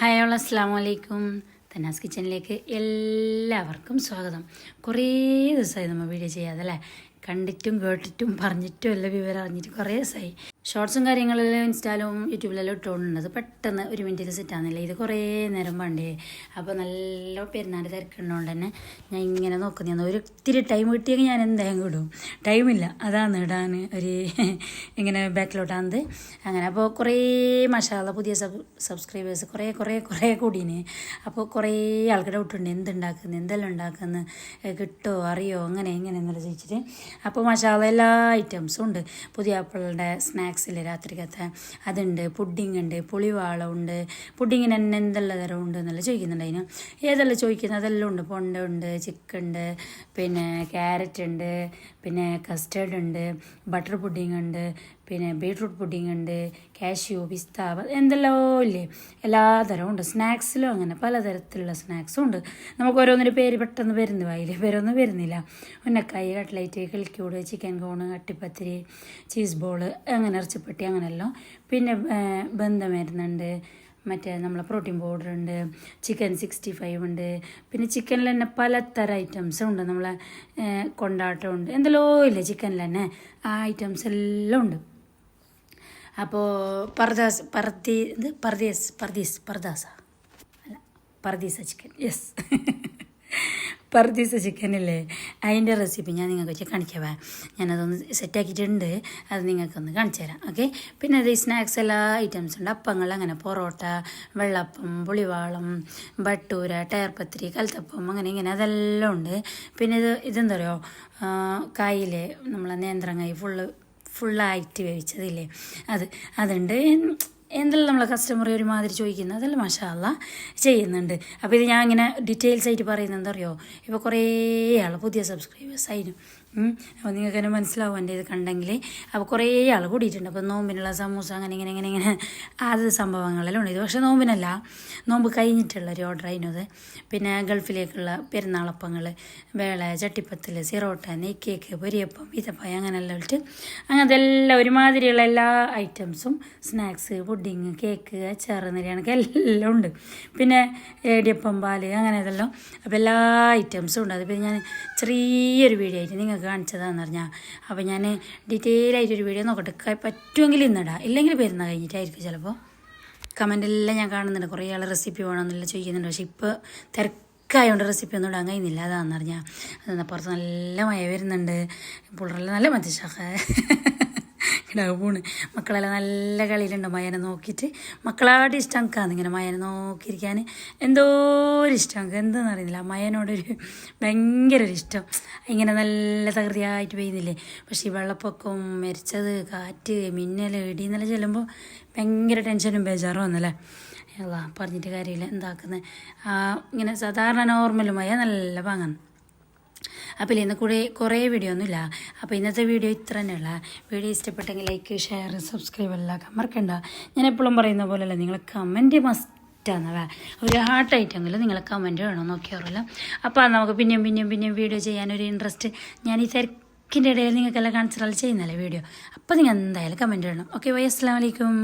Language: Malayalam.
ഹായ് ഓൾ അസ്സാം വലൈക്കും തന്നാസ് കിച്ചണിലേക്ക് എല്ലാവർക്കും സ്വാഗതം. കുറേ ദിവസമായി നമ്മൾ വീഡിയോ ചെയ്യാതെ അല്ലേ? കണ്ടിട്ടും കേട്ടിട്ടും പറഞ്ഞിട്ടും എല്ലാം വിവരം അറിഞ്ഞിട്ട് കുറേ ദിവസമായി. ഷോർട്സും കാര്യങ്ങളെല്ലാം ഇൻസ്റ്റാലും യൂട്യൂബിലെല്ലാം ഇട്ടുകൊണ്ടുണ്ട് പെട്ടെന്ന് ഒരു മിനിറ്റിൽ സെറ്റാകുന്നില്ല ഇത് കുറേ നേരം വേണ്ടേ? അപ്പോൾ നല്ല പെരുന്നാട് തിരക്കുന്നതുകൊണ്ട് തന്നെ ഞാൻ ഇങ്ങനെ നോക്കുന്നതാണ് ഒരു ഒത്തിരി ടൈം കിട്ടിയെങ്കിൽ ഞാൻ എന്തായാലും ഇടും. ടൈമില്ല അതാണ് ഇടാൻ ഒരു ഇങ്ങനെ ബാക്കിലോട്ടാണത് അങ്ങനെ അപ്പോൾ കുറേ മഷാല പുതിയ സബ് സബ്സ്ക്രൈബേഴ്സ് കുറേ കുറേ കുറേ കൂടീന്. അപ്പോൾ കുറേ ആൾക്കാരുടെ ഡൗട്ടുണ്ട് എന്തുണ്ടാക്കുന്നത് എന്തെല്ലാം ഉണ്ടാക്കുന്നത് കിട്ടുമോ അറിയോ? അങ്ങനെ ഇങ്ങനെ എന്നല്ല ചോദിച്ചിട്ട് അപ്പോൾ മസാല എല്ലാ ഐറ്റംസും ഉണ്ട്. പുതിയ ആപ്പിളുടെ സ്നാക്സിൽ രാത്രിക്കത്തെ? അതുണ്ട് പുഡിംഗ് ഉണ്ട് പുളിവാളമുണ്ട് പുഡിങ്ങിന് തന്നെ എന്തെല്ലാം തരം ഉണ്ട് എന്നല്ല ചോദിക്കുന്നുണ്ട് അതിന്. ഏതെല്ലാം ചോദിക്കുന്നത്? അതെല്ലാം ഉണ്ട്. പൊണ്ട ഉണ്ട് ചിക്കൻ ഉണ്ട് പിന്നെ ക്യാരറ്റ് ഉണ്ട് പിന്നെ കസ്റ്റേർഡ് ഉണ്ട് ബട്ടർ പുഡിംഗ് ഉണ്ട് പിന്നെ ബീട്രൂട്ട് പുഡിംഗ് ഉണ്ട് കാഷ്യൂ പിസ്ത എന്തെല്ലോ ഇല്ലേ? എല്ലാ തരവും ഉണ്ട്. സ്നാക്സിലും അങ്ങനെ പലതരത്തിലുള്ള സ്നാക്സും ഉണ്ട്. നമുക്ക് ഓരോന്നിന്റെ പേര് പെട്ടെന്ന് വരുന്നു വായിൽ. പേരൊന്നും വരുന്നില്ല. ഉന്നക്കായി കട്ട്ലൈറ്റ് കിളിക്കൂട് ചിക്കൻ കോണ് അട്ടിപ്പത്തിരി ചീസ് ബോൾ അങ്ങനെ ഇറച്ചിപ്പെട്ടി അങ്ങനെയെല്ലാം. പിന്നെ ബന്ധം വരുന്നുണ്ട് മറ്റേ നമ്മളെ പ്രോട്ടീൻ പൗഡർ ഉണ്ട്. ചിക്കൻ സിക്സ്റ്റി ഫൈവ് ഉണ്ട്. പിന്നെ ചിക്കനിൽ തന്നെ പലതരം ഐറ്റംസ് ഉണ്ട്. നമ്മളെ കൊണ്ടാട്ടമുണ്ട് എന്തെല്ലോ ഇല്ല ചിക്കനിൽ തന്നെ ആ ഐറ്റംസ് എല്ലാം ഉണ്ട്. അപ്പോൾ പർദാസ് പർദി ഇത് പർദീസ് പർദീസ് പർദാസ. അല്ല പർദീസ ചിക്കൻ യെസ് പർദീസ ചിക്കനില്ലേ അതിന്റെ റെസിപ്പി ഞാൻ നിങ്ങൾക്ക് വെച്ച് കാണിക്കാവേ. ഞാനതൊന്ന് സെറ്റാക്കിയിട്ടുണ്ട് അത് നിങ്ങൾക്കൊന്ന് കാണിച്ചു തരാം. ഓക്കെ പിന്നെ അത് സ്നാക്സ് എല്ലാ ഐറ്റംസ് ഉണ്ട്. അപ്പങ്ങൾ അങ്ങനെ പൊറോട്ട വെള്ളപ്പം പുളിവാളം ബട്ടൂര ടയർപത്രി കൽത്തപ്പം അങ്ങനെ ഇങ്ങനെ അതെല്ലാം ഉണ്ട്. പിന്നെ ഇത് ഇതെന്താ പറയുക കായിലെ നമ്മളെ നേന്ത്രങ്ങായി ഫുള്ള് ഫുള്ളായിട്ട് വേവിച്ചതില്ലേ? അത് അതുണ്ട് എന്തെല്ലാം നമ്മളെ കസ്റ്റമർ ഒരുമാതിരി ചോദിക്കുന്നത് അതെല്ലാം മഷാല്ല ചെയ്യുന്നുണ്ട്. അപ്പോൾ ഇത് ഞാൻ ഇങ്ങനെ ഡീറ്റെയിൽസ് ആയിട്ട് പറയുന്നത് എന്താ പറയുമോ ഇപ്പോൾ കുറേ ആൾ പുതിയ സബ്സ്ക്രൈബേഴ്സ് ആയിരുന്നു അപ്പോൾ നിങ്ങൾക്ക് തന്നെ മനസ്സിലാവും എന്റെ ഇത് കണ്ടെങ്കിൽ അപ്പോൾ കുറേ ആൾ കൂടിയിട്ടുണ്ട്. അപ്പോൾ നോമ്പിനുള്ള സമൂസ അങ്ങനെ ഇങ്ങനെ ഇങ്ങനെ ഇങ്ങനെ അത് സംഭവങ്ങളെല്ലാം ഉണ്ട് ഇത് പക്ഷേ നോമ്പിനല്ല. നോമ്പ് കഴിഞ്ഞിട്ടുള്ള ഒരു ഓർഡർ ആയിരുന്നത് പിന്നെ ഗൾഫിലേക്കുള്ള പെരുന്നാളപ്പങ്ങൾ വേള ചട്ടിപ്പത്തിൽ സിറോട്ട നെയ്ക്കേക്ക് പൊരിയപ്പം ഈത്തപ്പായ അങ്ങനെയെല്ലാം ഇട്ട് അങ്ങനത്തെ എല്ലാം ഒരുമാതിരിയുള്ള എല്ലാ ഐറ്റംസും സ്നാക്സ് പുഡിങ് കേക്ക് അച്ചാറ് നിരയാണൊക്കെ എല്ലാം ഉണ്ട്. പിന്നെ ഏടിയപ്പം പാൽ അങ്ങനെ ഇതെല്ലാം. അപ്പോൾ എല്ലാ ഐറ്റംസും ഉണ്ട്. അതിപ്പോൾ ഞാൻ ചെറിയൊരു വീഡിയോ ആയിട്ട് നിങ്ങൾക്ക് കാണിച്ചതാണെന്ന് പറഞ്ഞാൽ അപ്പോൾ ഞാൻ ഡീറ്റെയിൽ ആയിട്ടൊരു വീഡിയോ നോക്കട്ടെ. പറ്റുമെങ്കിൽ ഇന്നിടാം. ഇല്ലെങ്കിൽ പെരുന്ന കഴിഞ്ഞിട്ടായിരിക്കും ചിലപ്പോൾ കമന്റെല്ലാം ഞാൻ കാണുന്നുണ്ട്. കുറേ ആൾ റെസിപ്പി വേണമെന്നെല്ലാം ചോദിക്കുന്നുണ്ട്. പക്ഷേ ഇപ്പോൾ തിരക്കായതുകൊണ്ട് റെസിപ്പി ഒന്നും ഇടാൻ കഴിയുന്നില്ല. അതാണെന്ന് പറഞ്ഞാൽ പുറത്ത് നല്ല മഴ വരുന്നുണ്ട്. പുള്ളറെല്ലാം നല്ല മതിശാഖ കിടാവ് പോണ് മക്കളെല്ലാം നല്ല കളിയിലുണ്ട്. മയനെ നോക്കിയിട്ട് മക്കളാട് ഇഷ്ടം എനിക്കാണ് ഇങ്ങനെ മയനെ നോക്കിയിരിക്കാൻ എന്തോ ഒരു ഇഷ്ടം. എനിക്ക് എന്താണെന്ന് അറിയുന്നില്ല മയനോടൊരു ഭയങ്കര ഒരു ഇഷ്ടം. ഇങ്ങനെ നല്ല തകൃതിയായിട്ട് പെയ്യുന്നില്ലേ? പക്ഷേ ഈ വെള്ളപ്പൊക്കം മരിച്ചത് കാറ്റ് മിന്നൽ ഇടി എന്നെല്ലാം ചെല്ലുമ്പോൾ ഭയങ്കര ടെൻഷനും ബേജാറും വന്നല്ലേ അതാ പറഞ്ഞിട്ട് കാര്യമില്ല. എന്താക്കുന്നത് ഇങ്ങനെ സാധാരണ നോർമലുമായ മയ നല്ല പാങ്ങാണ്. അപ്പോൾ ഇന്ന് കൂടെ കുറേ വീഡിയോ ഒന്നുമില്ല അപ്പോൾ ഇന്നത്തെ വീഡിയോ ഇത്ര തന്നെയുള്ള വീഡിയോ ഇഷ്ടപ്പെട്ടെങ്കിൽ ലൈക്ക് ഷെയർ സബ്സ്ക്രൈബ് എല്ലാം മറക്കണ്ട. ഞാൻ എപ്പോഴും പറയുന്ന പോലെയല്ല നിങ്ങൾ കമന്റ് മസ്റ്റാണ് ഒരു ഹാർട്ട് ഹാർട്ടായിട്ടെങ്കിലും നിങ്ങൾ കമന്റ് വേണം നോക്കിയാറില്ല അപ്പോൾ നമുക്ക് പിന്നെയും പിന്നെയും പിന്നെയും വീഡിയോ ചെയ്യാനൊരു ഇൻട്രസ്റ്റ് ഞാൻ ഈ തിരക്കിന്റെ ഇടയിൽ നിങ്ങൾക്കെല്ലാം കാണിച്ചാൽ ചെയ്യുന്നല്ലേ വീഡിയോ അപ്പോൾ നിങ്ങൾ എന്തായാലും കമന്റ് വേണം ഓക്കെ വൈ അസ്സാം വലൈക്കും